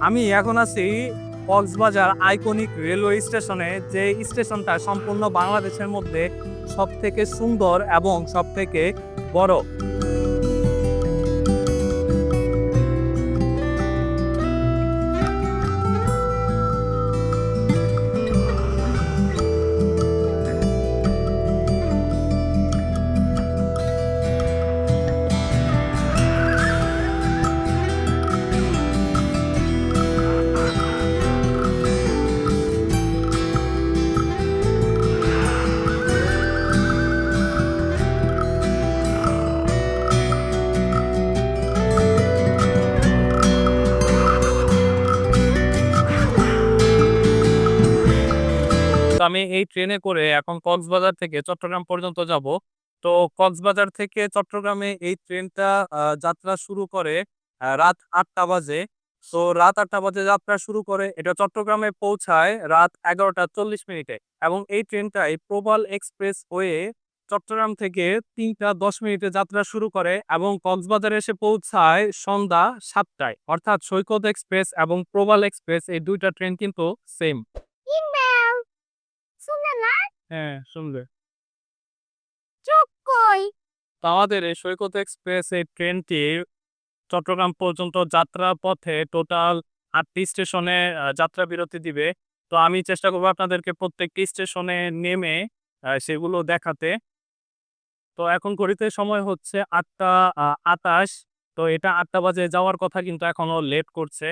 আমি এখন আছি কক্সবাজার আইকনিক রেলওয়ে স্টেশনে, যে স্টেশনটা সম্পূর্ণ বাংলাদেশের মধ্যে সব থেকে সুন্দর এবং সব থেকে বড়। আমি এই ট্রেনে করে এখন কক্সবাজার থেকে চট্টগ্রাম পর্যন্ত যাব। তো কক্সবাজার থেকে চট্টগ্রামে এই ট্রেনটা যাত্রা শুরু করে রাত আটটা বাজে। তো রাত আটটা বাজে যাত্রা শুরু করে, এটা চট্টগ্রামে পৌঁছায় রাত এগারোটা চল্লিশ মিনিটে। এবং এই ট্রেনটাই প্রবাল এক্সপ্রেস ওয়ে চট্টগ্রাম থেকে তিনটা দশ মিনিটে যাত্রা শুরু করে এবং কক্সবাজারে এসে পৌঁছায় সন্ধ্যা সাতটায়। অর্থাৎ সৈকত এক্সপ্রেস এবং প্রবাল এক্সপ্রেস এই দুইটা ট্রেন কিন্তু সেম না? হ্যাঁ কই? আমাদের এই সৈকত এক্সপ্রেস এই ট্রেনটি চট্টগ্রাম পর্যন্ত যাত্রা পথে টোটাল আটটি স্টেশনে যাত্রা বিরতি দিবে। তো আমি চেষ্টা করব আপনাদেরকে প্রত্যেকটি স্টেশনে নেমে সেগুলো দেখাতে। তো এখন ঘড়িতে সময় হচ্ছে আটটা আটাশ। তো এটা আটটা বাজে যাওয়ার কথা কিন্তু এখনও লেট করছে।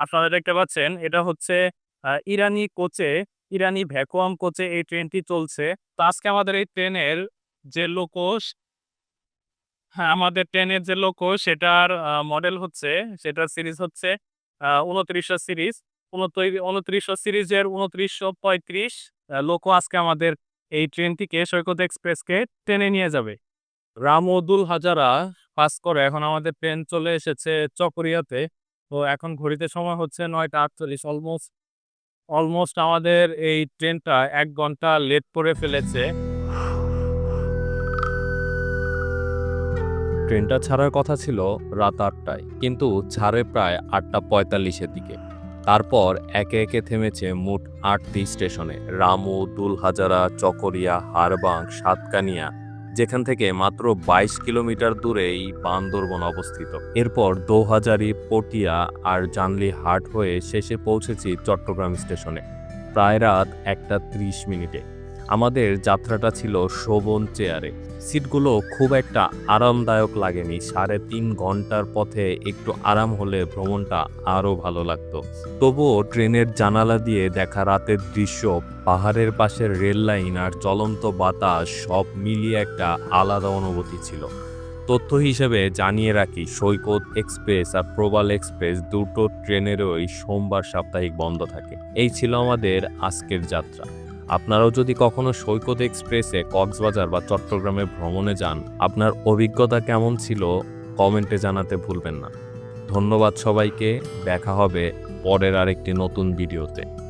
আপনারা দেখতে পাচ্ছেন এটা হচ্ছে ইরানি কোচে ইরানি ভ্যাকুয়াম কোচে এই ট্রেনটি চলছে। তো আজকে আমাদের এই ট্রেনের যে লোকোস হ্যাঁ আমাদের ট্রেনের যে লোকো সেটার মডেল হচ্ছে, সেটার সিরিজ হচ্ছে উনত্রিশশো সিরিজ উনত্রিশশো সিরিজের উনত্রিশশো পঁয়ত্রিশ লোকো আজকে আমাদের এই ট্রেনটিকে সৈকত এক্সপ্রেসকে টেনে নিয়ে যাবে। রামদুল হাজারা পাস করে এখন আমাদের ট্রেন চলে এসেছে চকরিয়াতে। তো এখন ঘড়িতে সময় হচ্ছে নয়টা আটচল্লিশ, অলমোস্ট অলমোস্ট আমাদের এই ট্রেনটা এক ঘণ্টা লেট করে ফেলেছে। ট্রেনটা ছাড়ার কথা ছিল রাত আটটায়, কিন্তু ছাড়ে প্রায় আটটা পঁয়তাল্লিশের দিকে। তারপর একে একে থেমেছে মোট আটটি স্টেশনে। রামু, দুলহাজারা, চকরিয়া হারবাং সাতকানিয়া যেখান থেকে মাত্র বাইশ কিলোমিটার দূরেই বান্দরবন অবস্থিত। এরপর দোহাজারি, পটিয়া আর জানলি হাট হয়ে শেষে পৌঁছেছি চট্টগ্রাম স্টেশনে। প্রায় রাত একটা ত্রিশ মিনিটে। আমাদের যাত্রাটা ছিল শোভন চেয়ারে। সিটগুলো খুব একটা আরামদায়ক লাগেনি। সাড়ে তিন ঘণ্টার পথে একটু আরাম হলে ভ্রমণটা আরও ভালো লাগতো। তবুও ট্রেনের জানালা দিয়ে দেখা রাতের দৃশ্য, পাহাড়ের পাশের রেল লাইন আর চলন্ত বাতাস সব মিলিয়ে একটা আলাদা অনুভূতি ছিল। তথ্য হিসেবে জানিয়ে রাখি, সৈকত এক্সপ্রেস আর প্রবাল এক্সপ্রেস দুটো ট্রেনেরই সোমবার সাপ্তাহিক বন্ধ থাকে। এই ছিল আমাদের আজকের যাত্রা। আপনারাও যদি কখনো সৈকত এক্সপ্রেসে কক্সবাজার বা চট্টগ্রামে ভ্রমণে যান, আপনার অভিজ্ঞতা কেমন ছিল কমেন্টে জানাতে ভুলবেন না। ধন্যবাদ সবাইকে, দেখা হবে পরের আরেকটি নতুন ভিডিওতে।